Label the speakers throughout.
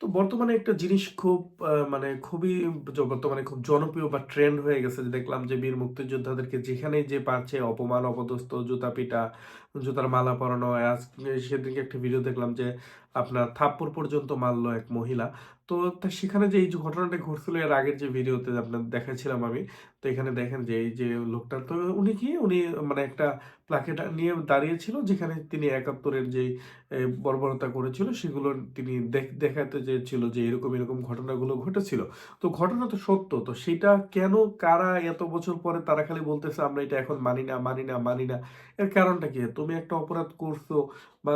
Speaker 1: তো বর্তমানে একটা জিনিস খুব মানে খুবই বর্তমানে খুব জনপ্রিয় বা ট্রেন্ড হয়ে গেছে যে দেখলাম যে বীর মুক্তিযোদ্ধাদেরকে যেখানেই যে পারছে অপমান, অপদস্থ, জুতা পিটা, জুতার মালা পরানো। আজ সেদিনকে একটা ভিডিও দেখলাম যে আপনার থাপ্পড় পর্যন্ত মারলো এক মহিলা। তো সেখানে যে এই যে ঘটনাটা ঘটছিল এর আগের যে ভিডিওতে আপনার দেখাচ্ছিলাম আমি। তো এখানে দেখেন যে এই যে লোকটা তো উনি কি উনি মানে একটা প্লাকেট নিয়ে দাঁড়িয়েছিল যেখানে তিনি ৭১ এর যেই এ বর্বরতা করেছিল সেগুলো তিনি দেখ দেখাতে চেয়েছিল যে এরকম, এরকম ঘটনাগুলো ঘটেছিল। তো ঘটনা তো সত্য। তো সেটা কেন কারা এত বছর পরে তারা খালি বলতেছে আমরা এটা এখন মানি না, মানি না, মানি না। এর কারণটা কি? তুমি একটা অপরাধ করছ বা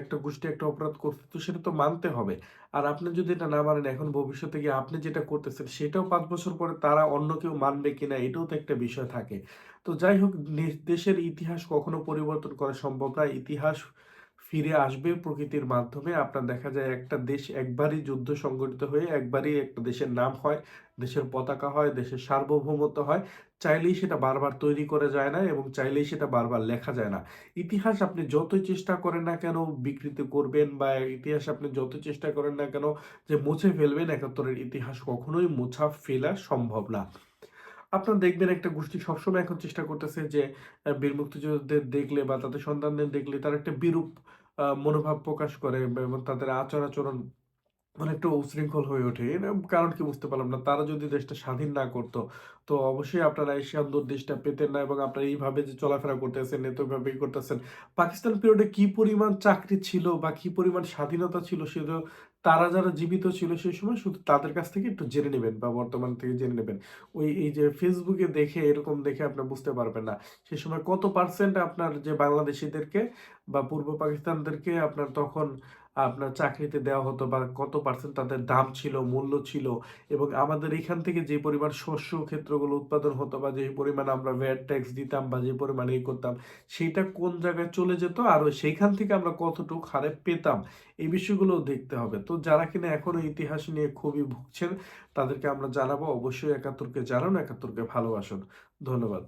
Speaker 1: একটা গোষ্ঠী একটা অপরাধ করছ তো সেটা তো মানতে হবে। আর আপনি যদি এটা না মানেন এখন ভবিষ্যতে গিয়ে আপনি যেটা করতেছেন সেটাও পাঁচ বছর পরে তারা অন্য কেউ মানবে কিনা এটাও তো একটা বিষয় থাকে। তো যাই হোক দেশের ইতিহাস কখনো পরিবর্তন করা সম্ভব না। ইতিহাস ফিরে আসবে প্রকৃতির মাধ্যমে। আপনার দেখা যায় একটা দেশ একবারই যুদ্ধ সংগঠিত হয়ে একবারই একটা দেশের নাম হয়, দেশের পতাকা হয়, দেশের সার্বভৌমত্ব হয়। চাইলেই সেটা বারবার তৈরি করা যায় না এবং চাইলেই সেটা বারবার লেখা যায় না। ইতিহাস আপনি যতই চেষ্টা করেন না কেন বিকৃত করবেন বা ইতিহাস আপনি যত চেষ্টা করেন না কেন যে মুছে ফেলবেন একাত্তরের ইতিহাস কখনোই মোছা ফেলা সম্ভব না। আপনারা দেখবেন একটা গোষ্ঠী সবসময় এখন চেষ্টা করতেছে যে বীর মুক্তিযোদ্ধাদের দেখলে বা তাদের সন্তানদের দেখলে তার একটা বিরূপ মনোভাব প্রকাশ করে এবং তাদের আচার-আচরণ অনেকটা উশৃঙ্খল হয়ে ওঠে। কারণ কি বুঝতে পারলাম না। তারা যদি দেশটা স্বাধীন না করত, তো অবশ্যই আপনারা এশিয়ান দেশটা পেতেন না এবং আপনারা এইভাবে যে চলাফেরা করতেছেন, এতভাবেই করতেছেন। পাকিস্তান পিরিয়ডে কি পরিমাণ চাকরি ছিল বা কি পরিমাণ স্বাধীনতা ছিল সেটা তারা যারা জীবিত ছিল সেই সময় শুধু তাদের কাছ থেকে একটু জেনে নেবেন বা বর্তমান থেকে জেনে নেবেন। ওই এই যে ফেসবুকে দেখে এরকম দেখে আপনি বুঝতে পারবেন না। সে সময় কত পার্সেন্ট আপনার যে বাংলাদেশিদেরকে বা পূর্ব পাকিস্তানদেরকে আপনার তখন আপনার চাকরিতে দেওয়া হতো বা কত পার্সেন্ট তাদের দাম ছিল, মূল্য ছিল এবং আমাদের এখান থেকে যে পরিমাণ শস্য ক্ষেত্রগুলো উৎপাদন হতো বা যে পরিমাণ আমরা ভ্যাট ট্যাক্স দিতাম বা যে পরিমাণ ই করতাম, সেইটা কোন জায়গায় চলে যেত আর সেইখান থেকে আমরা কতটুকু হারে পেতাম, এই বিষয়গুলোও দেখতে হবে। তো যারা কিনা এখনও ইতিহাস নিয়ে খুবই ভুগছেন, তাদেরকে আমরা জানাব অবশ্যই একাত্তরকে জানান, একাত্তরকে ভালোবাসুন। ধন্যবাদ।